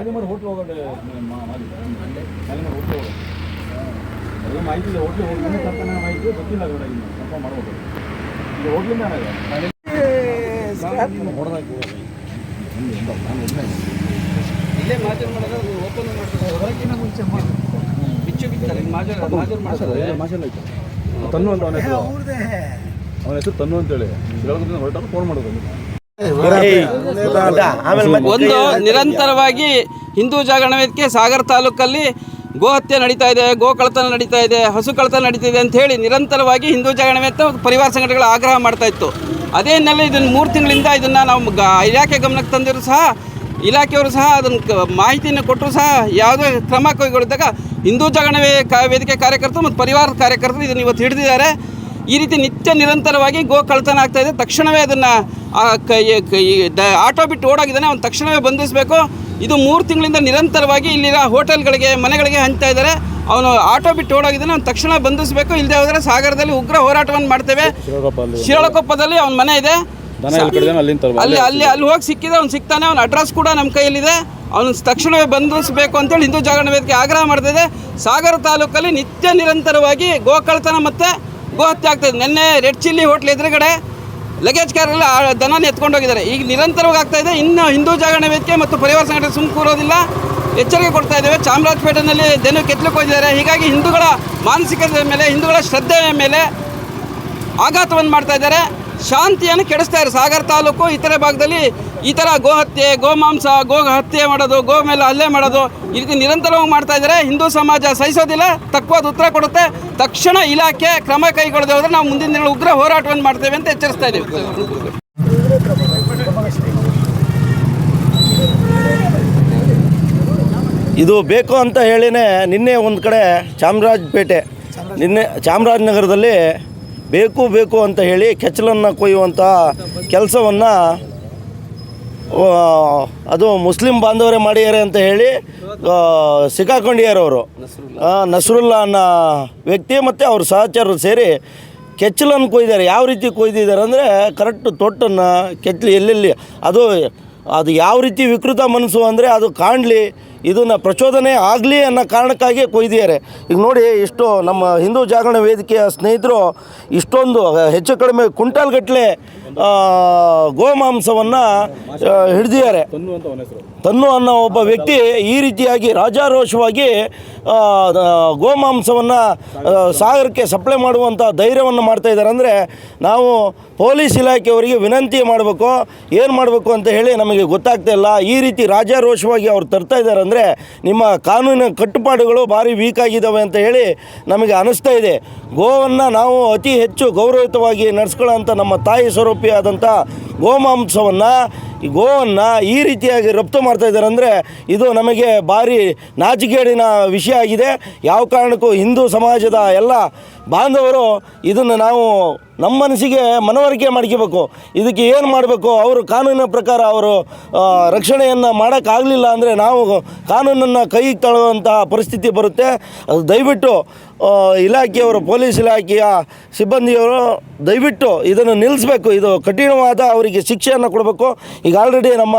Shalimar hotel ಹೋಗೋದು Shalimar hotel ಹೋಗೋದು. ಅದು ಮಾಹಿತಿ ಇಲ್ಲ ಹೋಟ್ಲ್ ಹೋಗೋದು. ಮನೆ ತರ್ತಾನೆ ಮಾಹಿತಿ ಗೊತ್ತಿಲ್ಲ ಕೂಡ ಇನ್ನು. ಕನ್ಫರ್ಮ್ ಮಾಡ್ಬೋದು. ಈಗ ಹೋಟ್ಲಿಂದ ಹೊಡೆದಾಕಿ ನಾನು ಒಬ್ಬನೇ ಇಲ್ಲೇ ಮಾಜೂರು ಮಾಡೋದು ಓಪನ್ ಮಾಡ್ತಾರೆ. ಹೊರಗಿನ ಮುಂಚೆ ಬಿಚ್ಚು ಬಿತ್ತಾರೆ ಮಾಜೂರು ಮಾಜೂರು ಮಾಡ್ತಾರೆ. ಆಯ್ತು. ತನ್ನು ಅಂತ ಅವನ ಹೆಸರು. ಅವನ ಹೆಸರು ತನ್ನು ಅಂತೇಳಿ. ಬೆಳಗ್ಗೆ ಹೊರಟಾಗ ಫೋನ್ ಮಾಡೋದು. ಒಂದು ನಿರಂತರವಾಗಿ ಹಿಂದೂ ಜಾಗರಣ ವೇದಿಕೆ ಸಾಗರ ತಾಲೂಕಲ್ಲಿ ಗೋ ಹತ್ಯೆ ನಡೀತಾ ಇದೆ ಗೋ ಕಳ್ತನ ನಡೀತಾ ಇದೆ ಹಸು ಕಳ್ತನ ನಡೀತಾ ಇದೆ ಅಂತ ಹೇಳಿ ನಿರಂತರವಾಗಿ ಹಿಂದೂ ಜಾಗರಣ ವೇದಿಕೆ ಮತ್ತು ಪರಿವಾರ ಸಂಘಟನೆಗಳು ಆಗ್ರಹ ಮಾಡ್ತಾ ಇತ್ತು. ಅದೇ ಹಿನ್ನೆಲೆ ಇದನ್ನು ಮೂರು ತಿಂಗಳಿಂದ ಇದನ್ನು ನಾವು ಗ ಇಲಾಖೆ ಗಮನಕ್ಕೆ ತಂದಿರು ಸಹ ಇಲಾಖೆಯವರು ಸಹ ಅದನ್ನು ಮಾಹಿತಿಯನ್ನು ಕೊಟ್ಟರು ಸಹ ಯಾವುದೇ ಕ್ರಮ ಕೈಗೊಳ್ಳಿದಾಗ ಹಿಂದೂ ಜಾಗರಣ ವೇದಿಕೆ ಕಾರ್ಯಕರ್ತರು ಮತ್ತು ಪರಿವಾರ ಕಾರ್ಯಕರ್ತರು ಇದನ್ನು ಇವತ್ತು ಹಿಡಿದಿದ್ದಾರೆ. ಈ ರೀತಿ ನಿತ್ಯ ನಿರಂತರವಾಗಿ ಗೋ ಕಳ್ತನ ಆಗ್ತಾ ಇದೆ. ತಕ್ಷಣವೇ ಅದನ್ನು ಆಟೋ ಬಿಟ್ಟು ಓಡಾಗಿದ್ದಾನೆ. ಅವ್ನು ತಕ್ಷಣವೇ ಬಂಧಿಸಬೇಕು. ಇದು ಮೂರು ತಿಂಗಳಿಂದ ನಿರಂತರವಾಗಿ ಇಲ್ಲಿನ ಹೋಟೆಲ್ಗಳಿಗೆ ಮನೆಗಳಿಗೆ ಹಂಚ್ತಾ ಇದ್ದಾರೆ. ಅವನು ಆಟೋ ಬಿಟ್ಟು ಓಡೋಗಿದ್ದಾನೆ. ಅವ್ನು ತಕ್ಷಣ ಬಂಧಿಸಬೇಕು. ಇಲ್ಲದೆ ಹೋದರೆ ಸಾಗರದಲ್ಲಿ ಉಗ್ರ ಹೋರಾಟವನ್ನು ಮಾಡ್ತೇವೆ. ಶಿರಳಕೊಪ್ಪದಲ್ಲಿ ಅವನ ಮನೆ ಇದೆ. ಅಲ್ಲಿ ಅಲ್ಲಿ ಅಲ್ಲಿ ಹೋಗಿ ಸಿಕ್ಕಿದೆ. ಅವ್ನು ಸಿಗ್ತಾನೆ ಅವ್ನ ಅಡ್ರೆಸ್ ಕೂಡ ನಮ್ಮ ಕೈಯಲ್ಲಿದೆ. ಅವನು ತಕ್ಷಣವೇ ಬಂಧಿಸಬೇಕು ಅಂತೇಳಿ ಹಿಂದೂ ಜಾಗರಣ ವೇದಿಕೆ ಆಗ್ರಹ ಮಾಡ್ತಿದೆ ಸಾಗರ ತಾಲೂಕಲ್ಲಿ ನಿತ್ಯ ನಿರಂತರವಾಗಿ ಗೋಕಳ್ತನ ಮತ್ತು ಗೋಹತ್ಯೆ ಆಗ್ತಾಯಿದೆ ನಿನ್ನೆ ರೆಡ್ ಚಿಲ್ಲಿ ಹೋಟ್ಲ್ ಎದುರುಗಡೆ ಲಗೇಜ್ ಕಾರಲ್ಲಿ ಆ ದನ ಎತ್ಕೊಂಡು ಹೋಗಿದ್ದಾರೆ ಈಗ ನಿರಂತರವಾಗಿ ಆಗ್ತಾ ಇದೆ. ಇನ್ನು ಹಿಂದೂ ಜಾಗರಣ ವೇದಿಕೆ ಮತ್ತು ಪರಿವಾರ ಸಂಘಟನೆ ಸುಮ್ಮ ಕೂರೋದಿಲ್ಲ. ಎಚ್ಚರಿಕೆ ಕೊಡ್ತಾ ಇದ್ದೇವೆ. ಚಾಮರಾಜಪೇಟೆನಲ್ಲಿ ದನ ಕೆತ್ತಲಿಕ್ಕೆ ಹೋಗಿದ್ದಾರೆ ಹೀಗಾಗಿ ಹಿಂದೂಗಳ ಮಾನಸಿಕತೆ ಮೇಲೆ, ಹಿಂದೂಗಳ ಶ್ರದ್ಧೆಯ ಮೇಲೆ ಆಘಾತವನ್ನು ಮಾಡ್ತಾ ಇದ್ದಾರೆ. ಶಾಂತಿಯನ್ನು ಕೆಡಿಸ್ತಾ ಇದೆ ಸಾಗರ ತಾಲೂಕು ಇತರೆ ಭಾಗದಲ್ಲಿ ಈ ಥರ ಗೋಹತ್ಯೆ ಗೋಮಾಂಸ ಗೋ ಹತ್ಯೆ ಮಾಡೋದು, ಗೋ ಮೇಲೆ ಹಲ್ಲೆ ಮಾಡೋದು ಈ ರೀತಿ ನಿರಂತರವಾಗಿ ಮಾಡ್ತಾ ಇದ್ದಾರೆ. ಹಿಂದೂ ಸಮಾಜ ಸಹಿಸೋದಿಲ್ಲ ತಕ್ಕವಾದ ಉತ್ತರ ಕೊಡುತ್ತೆ. ತಕ್ಷಣ ಇಲಾಖೆ ಕ್ರಮ ಕೈಗೊಳ್ಳದೆ ಹೋದರೆ ನಾವು ಮುಂದಿನ ದಿನಗಳು ಉಗ್ರ ಹೋರಾಟವನ್ನು ಮಾಡ್ತೇವೆ ಅಂತ ಎಚ್ಚರಿಸ್ತಾ ಇದ್ದೀವಿ. ಇದು ಬೇಕು ಅಂತ ಹೇಳಿನೇ ನಿನ್ನೆ ಒಂದು ಕಡೆ ಚಾಮರಾಜಪೇಟೆ, ನಿನ್ನೆ ಚಾಮರಾಜನಗರದಲ್ಲಿ ಬೇಕು ಬೇಕು ಅಂತ ಹೇಳಿ ಕೆಚ್ಚಲನ್ನು ಕೊಯ್ಯುವಂಥ ಕೆಲಸವನ್ನು ಅದು ಮುಸ್ಲಿಂ ಬಾಂಧವರೇ ಮಾಡಿದ್ದಾರೆ ಅಂತ ಹೇಳಿ ಸಿಕ್ಕಾಕೊಂಡಿಯಾರವರು. ನಸರುಲ್ಲಾ ಅನ್ನೋ ವ್ಯಕ್ತಿ ಮತ್ತು ಅವ್ರ ಸಹಚರರು ಸೇರಿ ಕೆಚ್ಚಲನ್ನು ಕೊಯ್ದಿದ್ದಾರೆ. ಯಾವ ರೀತಿ ಕೊಯ್ದಿದ್ದಾರೆ ಅಂದರೆ ಕರೆಕ್ಟ್ ತೊಟ್ಟನ್ನು ಕೆಚ್ಚಲು ಎಲ್ಲೆಲ್ಲಿ, ಅದು ಅದು ಯಾವ ರೀತಿ ವಿಕೃತ ಮನಸ್ಸು ಅಂದರೆ ಅದು ಕಾಣಲಿ ಇದನ್ನು ಪ್ರಚೋದನೆ ಆಗಲಿ ಅನ್ನೋ ಕಾರಣಕ್ಕಾಗಿ ಕೊಯ್ದಿದ್ದಾರೆ. ಈಗ ನೋಡಿ, ಇಷ್ಟು ನಮ್ಮ ಹಿಂದೂ ಜಾಗರಣ ವೇದಿಕೆಯ ಸ್ನೇಹಿತರು ಇಷ್ಟೊಂದು ಹೆಚ್ಚು ಕಡಿಮೆ ಕ್ವಿಂಟಾಲ್ ಗಟ್ಟಲೆ ಗೋಮಾಂಸವನ್ನು ಹಿಡಿದಿದ್ದಾರೆ. ತನ್ನು ಅನ್ನೋ ಒಬ್ಬ ವ್ಯಕ್ತಿ ಈ ರೀತಿಯಾಗಿ ರಾಜಾರೋಷವಾಗಿ ಗೋಮಾಂಸವನ್ನು ಸಾಗರಕ್ಕೆ ಸಪ್ಲೈ ಮಾಡುವಂಥ ಧೈರ್ಯವನ್ನು ಮಾಡ್ತಾ ಇದ್ದಾರೆ. ಅಂದರೆ ನಾವು ಪೊಲೀಸ್ ಇಲಾಖೆಯವರಿಗೆ ವಿನಂತಿ ಮಾಡಬೇಕು ಏನು ಮಾಡಬೇಕು ಅಂತ ಹೇಳಿ ನಮಗೆ ಗೊತ್ತಾಗ್ತಾ ಇಲ್ಲ. ಈ ರೀತಿ ರಾಜಾರೋಷವಾಗಿ ಅವ್ರು ತರ್ತಾ ಇದ್ದಾರೆ ಅಂದರೆ ನಿಮ್ಮ ಕಾನೂನಿನ ಕಟ್ಟುಪಾಡುಗಳು ಭಾರಿ ವೀಕ್ ಆಗಿದ್ದಾವೆ ಅಂತ ಹೇಳಿ ನಮಗೆ ಅನಿಸ್ತಾ ಇದೆ. ಗೋವನ್ನು ನಾವು ಅತಿ ಹೆಚ್ಚು ಗೌರವಯುತವಾಗಿ ನಡೆಸ್ಕೊಳ್ಳೋ ನಮ್ಮ ತಾಯಿ ಸ್ವರೂಪಿಯಾದಂಥ ಗೋಮಾಂಸವನ್ನು ಗೋವನ್ನು ಈ ರೀತಿಯಾಗಿ ರಫ್ತು ಮಾಡ್ತಾ ಇದ್ದಾರೆ ಅಂದರೆ ಇದು ನಮಗೆ ಭಾರಿ ನಾಚಿಕೇಡಿನ ವಿಷಯ ಆಗಿದೆ. ಯಾವ ಕಾರಣಕ್ಕೂ ಹಿಂದೂ ಸಮಾಜದ ಎಲ್ಲ ಬಾಂಧವರು ಇದನ್ನು ನಾವು ನಮ್ಮ ಮನಸ್ಸಿಗೆ ಮನವರಿಕೆ ಮಾಡ್ಕೋಬೇಕು. ಇದಕ್ಕೆ ಏನು ಮಾಡಬೇಕು? ಅವರು ಕಾನೂನಿನ ಪ್ರಕಾರ ಅವರು ರಕ್ಷಣೆಯನ್ನು ಮಾಡೋಕ್ಕಾಗಲಿಲ್ಲ ಅಂದರೆ ನಾವು ಕಾನೂನನ್ನು ಕೈಗೆ ತಳ್ಳುವಂತಹ ಪರಿಸ್ಥಿತಿ ಬರುತ್ತೆ. ಅದು ದಯವಿಟ್ಟು ಇಲಾಖೆಯವರು, ಪೊಲೀಸ್ ಇಲಾಖೆಯ ಸಿಬ್ಬಂದಿಯವರು ದಯವಿಟ್ಟು ಇದನ್ನು ನಿಲ್ಲಿಸಬೇಕು. ಇದು ಕಠಿಣವಾದ ಅವರಿಗೆ ಶಿಕ್ಷೆಯನ್ನು ಕೊಡಬೇಕು. ಈಗ ಆಲ್ರೆಡಿ ನಮ್ಮ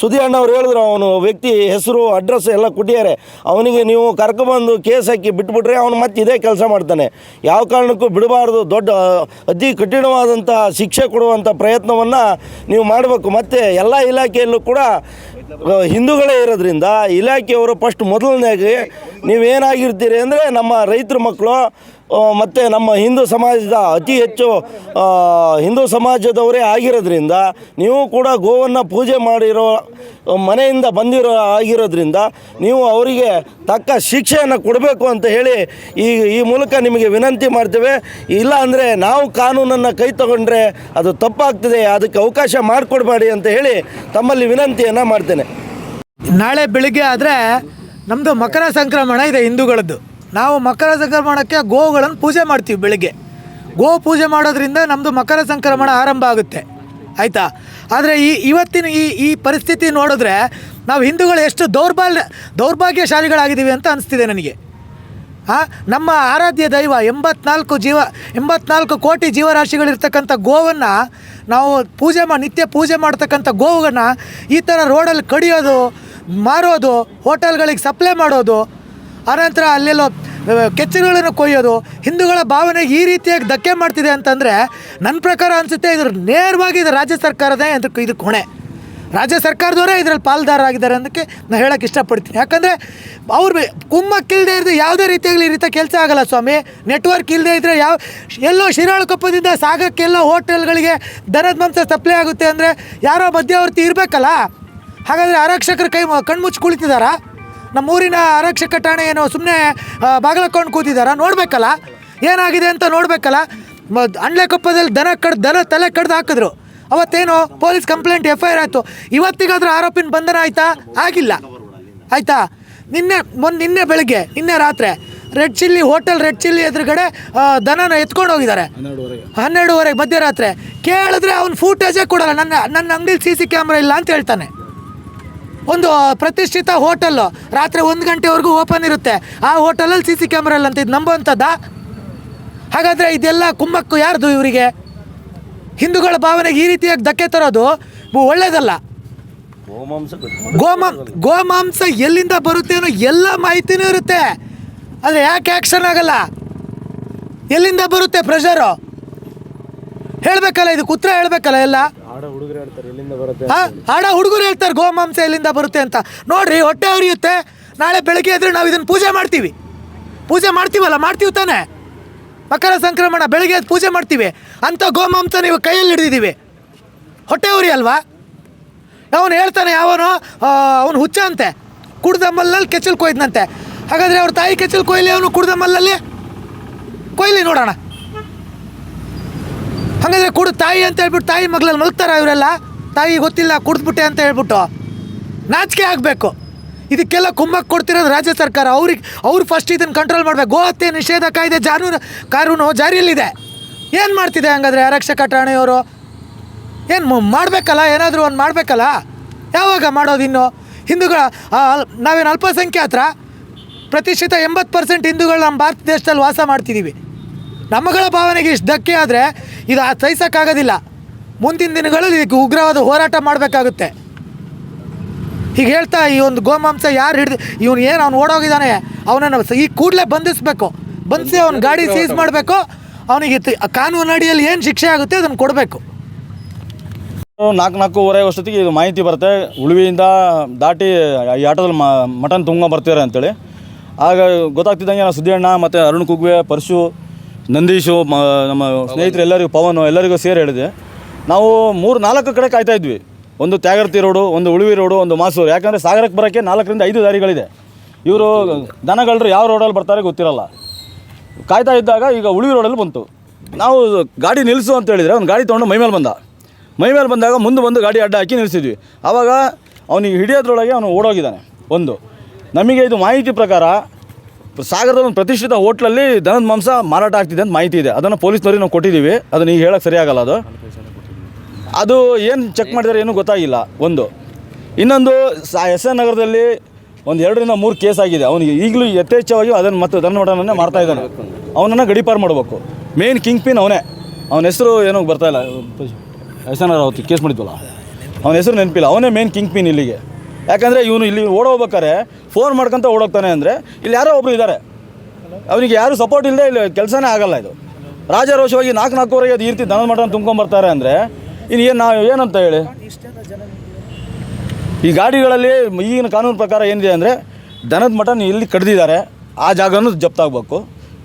ಸುದಿ ಅಣ್ಣವ್ರು ಹೇಳಿದ್ರು, ಅವನು ವ್ಯಕ್ತಿ ಹೆಸರು ಅಡ್ರೆಸ್ ಎಲ್ಲ ಕೊಟ್ಟಿದ್ದಾರೆ. ಅವನಿಗೆ ನೀವು ಕರ್ಕೊಬಂದು ಕೇಸ್ ಹಾಕಿ ಬಿಟ್ಬಿಟ್ರೆ ಅವನು ಮತ್ತೆ ಇದೇ ಕೆಲಸ ಮಾಡ್ತಾನೆ. ಯಾವ ಕಾರಣಕ್ಕೂ ಬಿಡಬಾರ್ದು. ದೊಡ್ಡ, ಅತಿ ಕಠಿಣವಾದಂಥ ಶಿಕ್ಷೆ ಕೊಡುವಂಥ ಪ್ರಯತ್ನವನ್ನು ನೀವು ಮಾಡಬೇಕು. ಮತ್ತು ಎಲ್ಲ ಇಲಾಖೆಯಲ್ಲೂ ಕೂಡ ಹಿಂದೂಗಳೇ ಇರೋದ್ರಿಂದ ಇಲಾಖೆಯವರು ಫಸ್ಟ್ ಮೊದಲನೇಗೆ ನೀವೇನಾಗಿರ್ತೀರಿ ಅಂದರೆ ನಮ್ಮ ರೈತರ ಮಕ್ಕಳು ಮತ್ತು ನಮ್ಮ ಹಿಂದೂ ಸಮಾಜದ ಅತಿ ಹೆಚ್ಚು ಹಿಂದೂ ಸಮಾಜದವರೇ ಆಗಿರೋದ್ರಿಂದ, ನೀವು ಕೂಡ ಗೋವನ್ನು ಪೂಜೆ ಮಾಡಿರೋ ಮನೆಯಿಂದ ಬಂದಿರೋ ಆಗಿರೋದ್ರಿಂದ, ನೀವು ಅವರಿಗೆ ತಕ್ಕ ಶಿಕ್ಷೆಯನ್ನು ಕೊಡಬೇಕು ಅಂತ ಹೇಳಿ ಈ ಈ ಮೂಲಕ ನಿಮಗೆ ವಿನಂತಿ ಮಾಡ್ತೇವೆ. ಇಲ್ಲ ಅಂದರೆ ನಾವು ಕಾನೂನನ್ನು ಕೈ ತಗೊಂಡ್ರೆ ಅದು ತಪ್ಪಾಗ್ತದೆ, ಅದಕ್ಕೆ ಅವಕಾಶ ಮಾಡಿಕೊಡ್ಬೇಡಿ ಅಂತ ಹೇಳಿ ತಮ್ಮಲ್ಲಿ ವಿನಂತಿಯನ್ನು ಮಾಡ್ತೇನೆ. ನಾಳೆ ಬೆಳಿಗ್ಗೆ ಆದರೆ ನಮ್ಮದು ಮಕರ ಸಂಕ್ರಮಣ ಇದೆ ಹಿಂದೂಗಳದ್ದು. ನಾವು ಮಕರ ಸಂಕ್ರಮಣಕ್ಕೆ ಗೋವುಗಳನ್ನು ಪೂಜೆ ಮಾಡ್ತೀವಿ ಬೆಳಿಗ್ಗೆ. ಗೋ ಪೂಜೆ ಮಾಡೋದ್ರಿಂದ ನಮ್ಮದು ಮಕರ ಸಂಕ್ರಮಣ ಆರಂಭ ಆಗುತ್ತೆ. ಆಯಿತಾ? ಆದರೆ ಈ ಇವತ್ತಿನ ಈ ಈ ಪರಿಸ್ಥಿತಿ ನೋಡಿದ್ರೆ ನಾವು ಹಿಂದೂಗಳು ಎಷ್ಟು ದೌರ್ಬಲ್ಯ, ದೌರ್ಭಾಗ್ಯಶಾಲಿಗಳಾಗಿದ್ದೀವಿ ಅಂತ ಅನಿಸ್ತಿದೆ ನನಗೆ. ಹಾಂ ನಮ್ಮ ಆರಾಧ್ಯ ದೈವ ಎಂಬತ್ನಾಲ್ಕು ಜೀವ, ಎಂಬತ್ನಾಲ್ಕು ಕೋಟಿ ಜೀವರಾಶಿಗಳಿರ್ತಕ್ಕಂಥ ಗೋವನ್ನು ನಾವು ಪೂಜೆ ಮಾಡಿ ನಿತ್ಯ ಪೂಜೆ ಮಾಡ್ತಕ್ಕಂಥ ಗೋವುಗಳನ್ನ ಈ ಥರ ರೋಡಲ್ಲಿ ಕಡಿಯೋದು, ಮಾರೋದು, ಹೋಟೆಲ್ಗಳಿಗೆ ಸಪ್ಲೈ ಮಾಡೋದು ಅನಂತರ ಅಲ್ಲೆಲ್ಲೋ ಕೆಚ್ಚಲುಗಳನ್ನು ಕೊಯ್ಯೋದು, ಹಿಂದೂಗಳ ಭಾವನೆಗೆ ಈ ರೀತಿಯಾಗಿ ಧಕ್ಕೆ ಮಾಡ್ತಿದೆ ಅಂತಂದರೆ ನನ್ನ ಪ್ರಕಾರ ಅನಿಸುತ್ತೆ ಇದ್ರ ನೇರವಾಗಿ ಇದು ರಾಜ್ಯ ಸರ್ಕಾರದೇ ಅದಕ್ಕೆ ಇದು ಕೊಣೆ. ರಾಜ್ಯ ಸರ್ಕಾರದವರೇ ಇದರಲ್ಲಿ ಪಾಲ್ದಾರರಾಗಿದ್ದಾರೆ ಅನ್ನೋಕ್ಕೆ ನಾನು ಹೇಳೋಕ್ಕೆ ಇಷ್ಟಪಡ್ತೀನಿ. ಯಾಕಂದರೆ ಅವ್ರು ಕುಮ್ಮಕ್ಕಿಲ್ಲದೆ ಇದ್ದರೆ ಯಾವುದೇ ರೀತಿಯಾಗಲಿ ಈ ರೀತಿ ಕೆಲಸ ಆಗಲ್ಲ ಸ್ವಾಮಿ. ನೆಟ್ವರ್ಕ್ ಇಲ್ಲದೆ ಇದ್ದರೆ ಯಾವ ಎಲ್ಲೋ ಶಿರಾಳಕೊಪ್ಪದಿಂದ ಸಾಗಕ್ಕೆಲ್ಲ ಹೋಟೆಲ್ಗಳಿಗೆ ದನದ ಮಾಂಸ ಸಪ್ಲೈ ಆಗುತ್ತೆ ಅಂದರೆ ಯಾರೋ ಮಧ್ಯವರ್ತಿ ಇರಬೇಕಲ್ಲ? ಹಾಗಾದರೆ ಆರಕ್ಷಕರು ಕೈ ಕಣ್ಮುಚ್ಚಿ ಕುಳಿತಿದ್ದಾರಾ ನಮ್ಮ ಊರಿನ ಆರಕ್ಷಕ ಠಾಣೆ ಏನೋ ಸುಮ್ಮನೆ ಬಾಗಿಲಕೊಂಡು ಕೂತಿದ್ದಾರ ನೋಡಬೇಕಲ್ಲ? ಏನಾಗಿದೆ ಅಂತ ನೋಡಬೇಕಲ್ಲ? ಮ ಅಂಡ್ಲೆಕೊಪ್ಪದಲ್ಲಿ ದನ ಕಡ್ದು ದನ ತಲೆ ಕಡ್ದು ಹಾಕಿದ್ರು. ಅವತ್ತೇನು police complaint F I R ಆಯಿತು. ಇವತ್ತಿಗಾದರೂ ಆರೋಪಿನ ಬಂಧನ ಆಯಿತಾ? ಆಗಿಲ್ಲ. ಆಯಿತಾ? ನಿನ್ನೆ ಮೊನ್ನೆ ನಿನ್ನೆ ಬೆಳಗ್ಗೆ ನಿನ್ನೆ ರಾತ್ರಿ Red Chilli hotel Red Chilli ಎದುರುಗಡೆ ದನನ ಎತ್ಕೊಂಡು ಹೋಗಿದ್ದಾರೆ. ಹನ್ನೆರಡುವರೆಗೆ. ಮಧ್ಯರಾತ್ರಿ. ಕೇಳಿದ್ರೆ ಅವ್ನು ಫೂಟೇಜೇ ಕೊಡಲ್ಲ. ನನ್ನ ನನ್ನ ಅಂಗಡಿಲಿ ಸಿ ಸಿ ಕ್ಯಾಮ್ರಾ ಇಲ್ಲ ಅಂತ ಹೇಳ್ತಾನೆ. ಒಂದು ಪ್ರತಿಷ್ಠಿತ ಹೋಟೆಲ್. ರಾತ್ರಿ ಒಂದು ಗಂಟೆವರೆಗೂ ಓಪನ್ ಇರುತ್ತೆ. ಆ ಹೋಟೆಲಲ್ಲಿ ಸಿ ಸಿ ಕ್ಯಾಮ್ರಾ ಇಲ್ಲ ಅಂತ ಇದು ನಂಬುವಂಥದ್ದ? ಹಾಗಾದರೆ ಇದೆಲ್ಲ ಕುಮ್ಮಕ್ಕು ಯಾರ್ದು ಇವರಿಗೆ? ಹಿಂದೂಗಳ ಭಾವನೆಗೆ ಈ ರೀತಿಯಾಗಿ ಧಕ್ಕೆ ತರೋದು ಗೋಮಾಂಸ ಗೋಮಾ ಗೋಮಾಂಸ ಎಲ್ಲಿಂದ ಬರುತ್ತೆ ಅನ್ನೋ ಎಲ್ಲ ಮಾಹಿತಿನೂ ಇರುತ್ತೆ. ಆದರೆ ಯಾಕೆ ಆ್ಯಕ್ಷನ್ ಆಗಲ್ಲ? ಎಲ್ಲಿಂದ ಬರುತ್ತೆ ಪ್ರೆಷರು ಹೇಳಬೇಕಲ್ಲ ಇದಕ್ಕೆ ಉತ್ತರ ಹೇಳಬೇಕಲ್ಲ ಎಲ್ಲ? ಹಾ? ಆಡ ಹುಡುಗರು ಹೇಳ್ತಾರೆ ಗೋಮಾಂಸ ಎಲ್ಲಿಂದ ಬರುತ್ತೆ ಅಂತ. ನೋಡ್ರಿ ಹೊಟ್ಟೆ ಉರಿಯುತ್ತೆ ನಾಳೆ ಬೆಳಗ್ಗೆ ಎದ್ರೆ ನಾವು ಇದನ್ನು ಪೂಜೆ ಮಾಡ್ತೀವಿ. ಪೂಜೆ ಮಾಡ್ತೀವಲ್ಲ ಮಾಡ್ತೀವಿ ತಾನೆ? ಮಕರ ಸಂಕ್ರಮಣ ಬೆಳಗ್ಗೆ ಎದ್ದು ಪೂಜೆ ಮಾಡ್ತೀವಿ. ಅಂಥ ಗೋಮಾಂಸ ನೀವು ಕೈಯಲ್ಲಿ ಹಿಡಿದಿದ್ದೀವಿ. ಹೊಟ್ಟೆ ಉರಿ ಅಲ್ವಾ? ಅವನು ಹೇಳ್ತಾನೆ ಯಾವನು ಅವನು ಹುಚ್ಚ ಅಂತೆ. ಕುಡ್ದ ಮಲ್ಲಲ್ಲಿ ಕೆಚ್ಚಲು ಕೊಯ್ದನಂತೆ. ಹಾಗಾದರೆ ಅವ್ರ ತಾಯಿ ಕೆಚ್ಚಲು ಕೊಯ್ಲಿ ಅವನು ಕುಡ್ದ ಮಲ್ಲಲ್ಲಿ? ಕೊಯ್ಲಿ ನೋಡೋಣ. ಹಾಗಾದ್ರೆ ಕುಡ್ದು ತಾಯಿ ಅಂತ ಹೇಳ್ಬಿಟ್ಟು ತಾಯಿ ಮಗ್ಳಲ್ಲಿ ಮಲಗ್ತಾರ ಇವರೆಲ್ಲ? ತಾಯಿ ಗೊತ್ತಿಲ್ಲ, ಕುಡಿದ್ಬಿಟ್ಟೆ ಅಂತ ಹೇಳ್ಬಿಟ್ಟು ನಾಚಿಕೆ ಆಗಬೇಕು. ಇದಕ್ಕೆಲ್ಲ ಕುಮ್ಮಕ್ಕೆ ಕೊಡ್ತಿರೋದು ರಾಜ್ಯ ಸರ್ಕಾರ. ಅವ್ರಿಗೆ, ಅವ್ರು ಫಸ್ಟ್ ಇದನ್ನು ಕಂಟ್ರೋಲ್ ಮಾಡಬೇಕು. ಗೋ ಹತ್ಯೆ ನಿಷೇಧ ಕಾಯ್ದೆ ಜಾನೂನು, ಕಾನೂನು ಜಾರಿಯಲ್ಲಿದೆ. ಏನು ಮಾಡ್ತಿದೆ ಹಂಗಾದ್ರೆ ಆರಕ್ಷಕ ಠಾಣೆಯವರು ಏನು ಮಾಡಬೇಕಲ್ಲ? ಏನಾದರೂ ಒಂದು ಮಾಡಬೇಕಲ್ಲ? ಯಾವಾಗ ಮಾಡೋದು ಇನ್ನು? ಹಿಂದೂಗಳ ನಾವೇನು ಅಲ್ಪಸಂಖ್ಯಾತರ? ಪ್ರತಿಶತ ಎಂಬತ್ತು ಪರ್ಸೆಂಟ್ ಹಿಂದೂಗಳು ನಮ್ಮ ಭಾರತ ದೇಶದಲ್ಲಿ ವಾಸ ಮಾಡ್ತಿದ್ದೀವಿ ನಮ್ಮಗಳ ಭಾವನೆಗೆ ಇಷ್ಟು ಧಕ್ಕೆ ಆದರೆ ಇದು ಸಹಿಸೋಕ್ಕಾಗೋದಿಲ್ಲ. ಮುಂದಿನ ದಿನಗಳಲ್ಲಿ ಇದಕ್ಕೆ ಉಗ್ರವಾದ ಹೋರಾಟ ಮಾಡಬೇಕಾಗುತ್ತೆ. ಹೀಗೆ ಹೇಳ್ತಾ ಈ ಒಂದು ಗೋಮಾಂಸ ಯಾರು ಹಿಡಿದು ಇವನು ಏನು ಅವ್ನು ಓಡೋಗಿದ್ದಾನೆ ಅವನನ್ನು ಈ ಕೂಡಲೇ ಬಂಧಿಸಬೇಕು. ಬಂಧಿಸಿ ಅವ್ನ ಗಾಡಿ ಸೀಸ್ ಮಾಡಬೇಕು ಅವನಿಗೆ ಕಾನೂನು ಅಡಿಯಲ್ಲಿ ಏನು ಶಿಕ್ಷೆ ಆಗುತ್ತೆ ಅದನ್ನು ಕೊಡಬೇಕು. ನಾಲ್ಕು ನಾಲ್ಕೂವರೆ ವರ್ಷೊತ್ತಿಗೆ ಇದು ಮಾಹಿತಿ ಬರುತ್ತೆ. ಉಳುವಿಯಿಂದ ದಾಟಿ ಈ ಆಟೋದಲ್ಲಿ ಮಟನ್ ತುಂಬ ಬರ್ತೀರ ಅಂತೇಳಿ. ಆಗ ಗೊತ್ತಾಗ್ತಿದ್ದಂಗೆ ನಾವು ಸುದ್ದಿಯಣ್ಣ ಮತ್ತು ಅರುಣ್ ಕುಗ್ವೆ ಪರಶು ನಂದೀಶು ಮ ನಮ್ಮ ಸ್ನೇಹಿತರು ಎಲ್ಲರಿಗೂ ಪವನ್ ಎಲ್ಲರಿಗೂ ಸೇರಿ ಹೇಳಿದೆ. ನಾವು ಮೂರು, ನಾಲ್ಕು ಕಡೆ ಕಾಯ್ತಾ ಇದ್ವಿ. ಒಂದು ತ್ಯಾಗರ್ತಿ ರೋಡು, ಒಂದು ಉಳುವಿ ರೋಡು, ಒಂದು ಮಾಸೂರು. ಯಾಕಂದರೆ ಸಾಗರಕ್ಕೆ ಬರೋಕ್ಕೆ ನಾಲ್ಕರಿಂದ ಐದು ದಾರಿಗಳಿದೆ. ಇವರು ದನಗಳರು ಯಾವ ರೋಡಲ್ಲಿ ಬರ್ತಾರೆ ಗೊತ್ತಿರಲ್ಲ. ಕಾಯ್ತಾ ಇದ್ದಾಗ ಈಗ ಉಳುವಿ ರೋಡಲ್ಲಿ ಬಂತು. ನಾವು ಗಾಡಿ ನಿಲ್ಲಿಸು ಅಂತ ಹೇಳಿದರೆ ಒಂದು ಗಾಡಿ ತೊಗೊಂಡು ಮೈಮೇಲೆ ಬಂದ. ಮೈಮೇಲೆ ಬಂದಾಗ ಮುಂದೆ ಬಂದು ಗಾಡಿ ಅಡ್ಡ ಹಾಕಿ ನಿಲ್ಲಿಸಿದ್ವಿ ಆವಾಗ ಅವನಿಗೆ ಹಿಡಿಯೋದ್ರೊಳಗೆ ಅವನು ಓಡೋಗಿದ್ದಾನೆ, ಒಂದು. ನಮಗೆ ಇದು ಮಾಹಿತಿ ಪ್ರಕಾರ ಸಾಗರದ ಒಂದು ಪ್ರತಿಷ್ಠಿತ ಹೋಟ್ಲಲ್ಲಿ ದನದ ಮಾಂಸ ಮಾರಾಟ ಆಗ್ತಿದೆ ಅಂತ ಮಾಹಿತಿ ಇದೆ. ಅದನ್ನು ಪೊಲೀಸ್ನವ್ರಿಗೆ ನಾವು ಕೊಟ್ಟಿದ್ದೀವಿ. ಅದನ್ನು ಈಗ ಹೇಳೋಕ್ಕೆ ಸರಿಯಾಗಲ್ಲ ಅದು. ಅದು ಏನು ಚೆಕ್ ಮಾಡಿದರೆ ಏನೂ ಗೊತ್ತಾಗಿಲ್ಲ, ಒಂದು. ಇನ್ನೊಂದು, ಸಾ, ಎಸ್ ಎನ್ ನಗರದಲ್ಲಿ ಒಂದು ಎರಡರಿಂದ ಮೂರು ಕೇಸ್ ಆಗಿದೆ. ಅವನಿಗೆ ಈಗಲೂ ಯಥೇಚ್ಛವಾಗಿ ಅದನ್ನು ಮತ್ತು ದನ ಮಟನನ್ನೇ ಮಾಡ್ತಾ ಇದ್ದಾನೆ. ಅವನನ್ನು ಗಡಿಪಾರು ಮಾಡಬೇಕು. ಮೇನ್ ಕಿಂಗ್ ಪಿನ್ ಅವನೇ. ಅವನ ಹೆಸರು ಏನೋ ಬರ್ತಾ ಇಲ್ಲ. ಎಸ್ ಎನ್ ಆರ್ ಅವತ್ತು ಕೇಸ್ ಮಾಡಿದ್ವಲ್ಲ? ಅವನ ಹೆಸರು ನೆನಪಿಲ್ಲ. ಅವನೇ ಮೇನ್ ಕಿಂಗ್ ಪಿನ್ ಇಲ್ಲಿಗೆ. ಯಾಕಂದರೆ ಇವನು ಇಲ್ಲಿ ಓಡೋಗ್ಬೇಕಾರೆ ಫೋನ್ ಮಾಡ್ಕೊಂತ ಓಡೋಗ್ತಾನೆ ಅಂದರೆ ಇಲ್ಲಿ ಯಾರೋ ಒಬ್ರು ಇದ್ದಾರೆ ಅವನಿಗೆ ಯಾರು ಸಪೋರ್ಟ್ ಇಲ್ಲದೆ ಇಲ್ಲಿ ಕೆಲಸನೇ ಆಗಲ್ಲ ಇದು. ರಾಜಾರೋಷವಾಗಿ ನಾಲ್ಕು ನಾಲ್ಕೂವರೆಗೆ ಅದು ಈ ರೀತಿ ದನದ ಮಠನ ತುಂಬ್ಕೊಂಬರ್ತಾರೆ ಅಂದರೆ ಇನ್ನು ಏನು ನಾವು ಏನಂತ ಹೇಳಿ? ಈ ಗಾಡಿಗಳಲ್ಲಿ ಈಗಿನ ಕಾನೂನು ಪ್ರಕಾರ ಏನಿದೆ ಅಂದರೆ ದನದ ಮಟನ್ ಇಲ್ಲಿ ಕಡ್ದಿದ್ದಾರೆ. ಆ ಜಾಗನೂ ಜಪ್ತಾಗಬೇಕು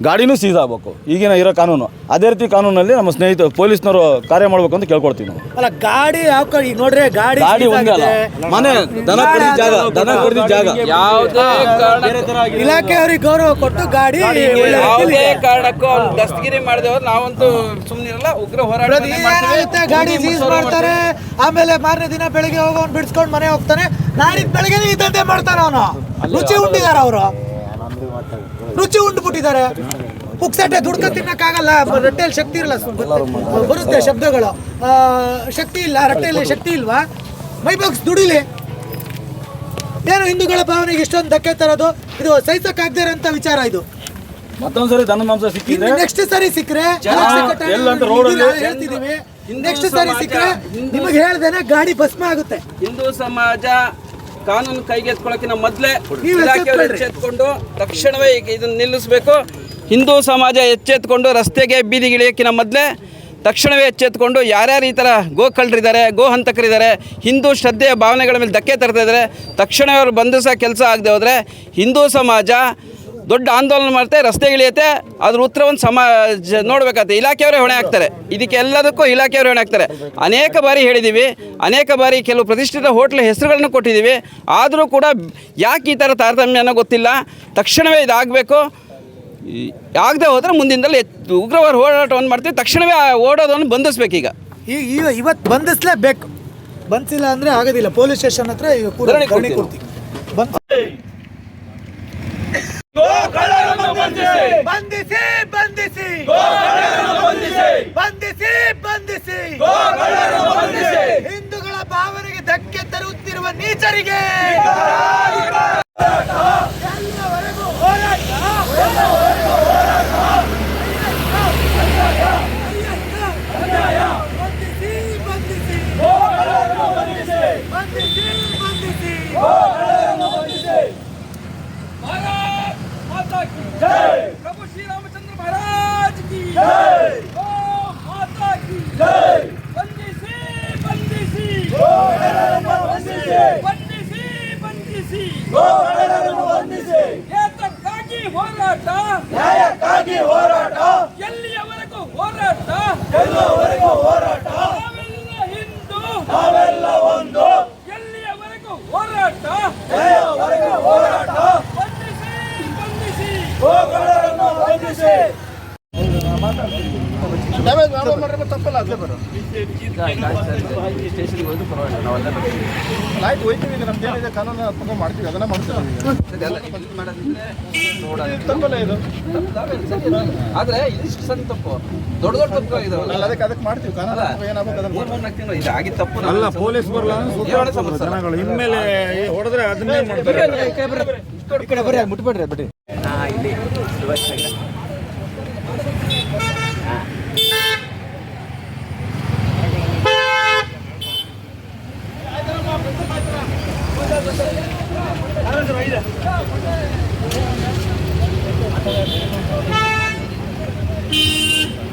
ಗಾಡಿನೂ ಸೀಸ್ ಆಗಬೇಕು. ಈಗಿನ ಇರೋ ಕಾನೂನು. ಅದೇ ರೀತಿ ಕಾನೂನಲ್ಲಿ ನಮ್ಮ ಸ್ನೇಹಿತ ಪೊಲೀಸ್ನವರು ಕಾರ್ಯ ಮಾಡಬೇಕು ಅಂತ ಕೇಳ್ಕೊಡ್ತೀವಿ ನಾವು. ಅಲ್ಲ ಗಾಡಿ ಯಾವ ಈಗ ನೋಡ್ರೆ ಗಾಡಿ ಗಾಡಿ ಒಂದೇ ಅಲ್ಲ. ಮನೆ ದನ ಕಡ್ದಿದ್ದ ಜಾಗ ದನ ಜಾಗ. ಯಾವುದೇ ಕಾರಣಕ್ಕೂ ಇಲಾಖೆಯವ್ರಿಗೆ ಗೌರವ ಕೊಟ್ಟು ಗಾಡಿ ಯಾವುದೇ ಕಾರಣಕ್ಕೂ ಅವ್ನು ದಸ್ತಗಿರಿ ಮಾಡಿದೆ ನಾವಂತೂ ಸುಮ್ಮನಿರಲ್ಲ ಉಗ್ರ ಹೋರಾಟ ಏನಾಗುತ್ತೆ ಗಾಡಿ ಸೀಸ್ ಮಾಡ್ತಾರೆ. ಆಮೇಲೆ ಮಾರನೇ ದಿನ ಬೆಳಿಗ್ಗೆ ಹೋಗೋನ್ ಬಿಡಿಸ್ಕೊಂಡು ಮನೆ ಹೋಗ್ತಾನೆ. ನಾಡಿದ್ ಬೆಳಿಗ್ಗೆ ಇದ್ದಂತೆ ಮಾಡ್ತಾನೆ ಅವನು. ರುಚಿ ಉಂಡಿದಾರ ಅವರು. ರುಚಿ ಉಂಡ್ಬಿಟ್ಟಿದ್ದಾರೆ ಪುಕ್ಸಟ್ಟೆ ದುಡ್ಕ ತಿನ್ನಕ್ಕಾಗಲ್ಲ ರೊಟ್ಟೆಯಲ್ಲಿ ಶಕ್ತಿ ಇರಲ್ಲ ಬರುತ್ತೆ ಶಬ್ದಗಳು. ಆ, ಶಕ್ತಿ ಇಲ್ಲ ರೊಟ್ಟೆಯಲ್ಲಿ ಶಕ್ತಿ ಇಲ್ವಾ? ಮೈಬಾಕ್ಸ್ ದುಡಿಲಿ. ಏನು ಹಿಂದೂಗಳ ಭಾವನೆಗೆ ಇಷ್ಟೊಂದು ಧಕ್ಕೆ ತರೋದು? ಇದು ಸಹಿಸಕ್ಕಾಗದೇ ಅಂತ ವಿಚಾರ ಇದು. ಮತ್ತೊಂದ್ಸರಿ ಧನಮಾಂಸ ಸಿಕ್ಕಿದ್ರೆ ನೆಕ್ಸ್ಟ್ ಸರಿ ಸಿಕ್ಕರೆ ಹೇಳ್ತಿದೀವಿ ನೆಕ್ಸ್ಟ್ ಸರಿ ಸಿಕ್ಕರೆ ನಿಮಗೆ ಹೇಳ್ದೇನೆ ಗಾಡಿ ಭಸ್ಮ ಆಗುತ್ತೆ. ಹಿಂದೂ ಸಮಾಜ ಕಾನೂನು ಕೈಗೆತ್ಕೊಳ್ಳೋಕ್ಕಿಂತ ಮೊದಲೇ ಇಲಾಖೆಯವರು ಎಚ್ಚೆತ್ಕೊಂಡು ತಕ್ಷಣವೇ ಈಗ ಇದನ್ನು ನಿಲ್ಲಿಸಬೇಕು. ಹಿಂದೂ ಸಮಾಜ ಎಚ್ಚೆತ್ಕೊಂಡು ರಸ್ತೆಗೆ ಬೀದಿಗಿಳಿಯೋಕ್ಕಿಂತ ಮೊದಲೇ ತಕ್ಷಣವೇ ಎಚ್ಚೆತ್ಕೊಂಡು ಯಾರ್ಯಾರು ಈ ಥರ ಗೋ ಕಳ್ಳರಿದ್ದಾರೆ ಗೋ ಹಂತಕರಿದ್ದಾರೆ ಹಿಂದೂ ಶ್ರದ್ಧೆಯ ಭಾವನೆಗಳ ಮೇಲೆ ಧಕ್ಕೆ ತರ್ತಾ ಇದ್ದಾರೆ ತಕ್ಷಣವೇ ಅವರು ಬಂಧಿಸೋ ಕೆಲಸ ಆಗದೆ ಹೋದರೆ ಹಿಂದೂ ಸಮಾಜ ದೊಡ್ಡ ಆಂದೋಲನ ಮಾಡ್ತೆ ರಸ್ತೆಗಿಳಿಯುತ್ತೆ ಅದ್ರ ಉತ್ತರವನ್ನು ಸಮ ನೋಡ್ಬೇಕಾಗುತ್ತೆ ಇಲಾಖೆಯವರೇ ಹೊಣೆ ಆಗ್ತಾರೆ ಇದಕ್ಕೆ ಎಲ್ಲದಕ್ಕೂ ಇಲಾಖೆಯವರೇ ಹೊಣೆ ಆಗ್ತಾರೆ ಅನೇಕ ಬಾರಿ ಹೇಳಿದ್ದೀವಿ ಅನೇಕ ಬಾರಿ ಕೆಲವು ಪ್ರತಿಷ್ಠಿತ ಹೋಟ್ಲ್ ಹೆಸರುಗಳನ್ನು ಕೊಟ್ಟಿದ್ದೀವಿ ಆದರೂ ಕೂಡ ಯಾಕೆ ಈ ಥರ ತಾರತಮ್ಯ ಅನ್ನೋ ಗೊತ್ತಿಲ್ಲ. ತಕ್ಷಣವೇ ಇದಾಗಬೇಕು. ಆಗದೆ ಹೋದರೆ ಮುಂದಿನದಲ್ಲಿ ಉಗ್ರವಾದ ಹೋರಾಟವನ್ನು ಮಾಡ್ತೀವಿ. ತಕ್ಷಣವೇ ಓಡೋದನ್ನು ಬಂಧಿಸ್ಬೇಕೀಗ. ಈಗ ಈಗ ಇವತ್ತು ಬಂಧಿಸಲೇಬೇಕು. ಬಂಧಿಸಿಲ್ಲ ಅಂದರೆ ಆಗೋದಿಲ್ಲ. ಪೊಲೀಸ್ ಸ್ಟೇಷನ್ ಹತ್ರ ಈಗ ಕೂಡ ಧರಣಿ ಧರಣಿ ಕೊಡ್ತೀವಿ. ಕೊಡ್ತೀವಿ ಬಂದ್ ಬಂಧಿಸಿ ಬಂಧಿಸಿ. ಬಂಧಿಸಿ. ಬಂಧಿಸಿ ಹಿಂದೂಗಳ ಭಾವನೆಗೆ ಧಕ್ಕೆ ತರುತ್ತಿರುವ ನೀಚರಿಗೆ. ಬಂಧಿಸಿ. ಬಂಧಿಸಿ. ವಂದಿಸಿ ಕ್ಷೇತ್ರಕ್ಕಾಗಿ ಹೋರಾಟ? ನ್ಯಾಯಕ್ಕಾಗಿ ಹೋರಾಟ. ಎಲ್ಲಿಯವರೆಗೂ ಹೋರಾಟ? ಎಲ್ಲವರೆಗೂ ಹೋರಾಟ? ನಾವೆಲ್ಲ ಹಿಂದೂ. ನಾವೆಲ್ಲ ಒಂದು. ಎಲ್ಲಿಯವರೆಗೂ ಹೋರಾಟ? ನ್ಯಾಯವರೆಗೂ ಹೋರಾಟ? ವಂದಿಸಿ ವಂದಿಸಿ ಗೋಗಡರನ್ನು ವಂದಿಸಿ ತಪ್ಪಲ್ಲ ಅದ್ಲೇ ಬರೋ ಸ್ಟೇಷನ್ಗೆ ಹೋದ್ರು ಪರವಾಗಿಲ್ಲ. ನಾವೆಲ್ಲ ಆಯ್ತು ಹೋಯ್ತು. ಕಾನೂನು ತಗೊಂಡು ಮಾಡ್ತೀವಿ ಅದನ್ನ ಮಾಡ್ತೀವಿ ತಪ್ಪಲ್ಲ ಇದು. ಆದ್ರೆ ಇದಿಷ್ಟು ಸಣ್ಣ ತಪ್ಪು. ದೊಡ್ಡ ದೊಡ್ಡ ತಪ್ಪು ಆಗಿದಾವಲ್ಲ ಅದಕ್ಕೆ ಅದಕ್ಕೆ ಮಾಡ್ತೀವಿ ಕಾನೂನು ತಪ್ಪು ಏನಾಗುತ್ತೆ ಅದನ್ನ ಮೂರ್ ಮೂರ್ ನಾಲ್ಕು ತಿಂಗಳು ಇದು ಆಗಿದ್ದ ತಪ್ಪು ಅಲ್ಲ ಪೊಲೀಸ್ ಬರಲ್ಲ? ಜನಗಳು. ಇನ್ಮೇಲೆ ಹೊಡೆದ್ರೆ ಅದನ್ನೇ ಮಾಡ್ತಾರೆ. ಈ ಕಡೆ ಬರ್ರಿ ಮುಟ್ಬೇಡ್ರಿ Thank you.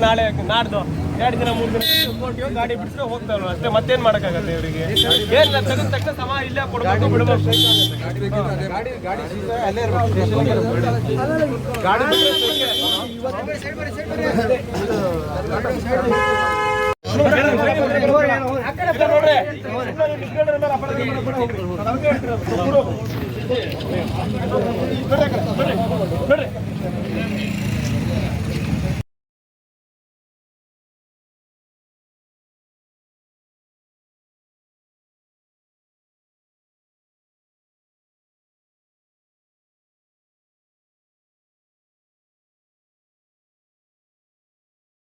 ನಾಳೆ ನಾಡ್ದು ಎರಡು ದಿನ ಮೂರು ದಿನ ಕೋರ್ಟ್ಗೆ ಗಾಡಿ ಬಿಡಿಸ್ರೆ ಹೋಗ್ತಾವಲ್ಲ ಅಷ್ಟೇ ಮತ್ತೇನ್ ಮಾಡಕ್ಕಾಗತ್ತೆ ಇವರಿಗೆ? ಏನ್ ತೆಗೆದ ತಕ್ಷಣ ಸಮ ಇಲ್ಲೇ ಕೊಡಬೇಕು ಬಿಡಬೇಕು.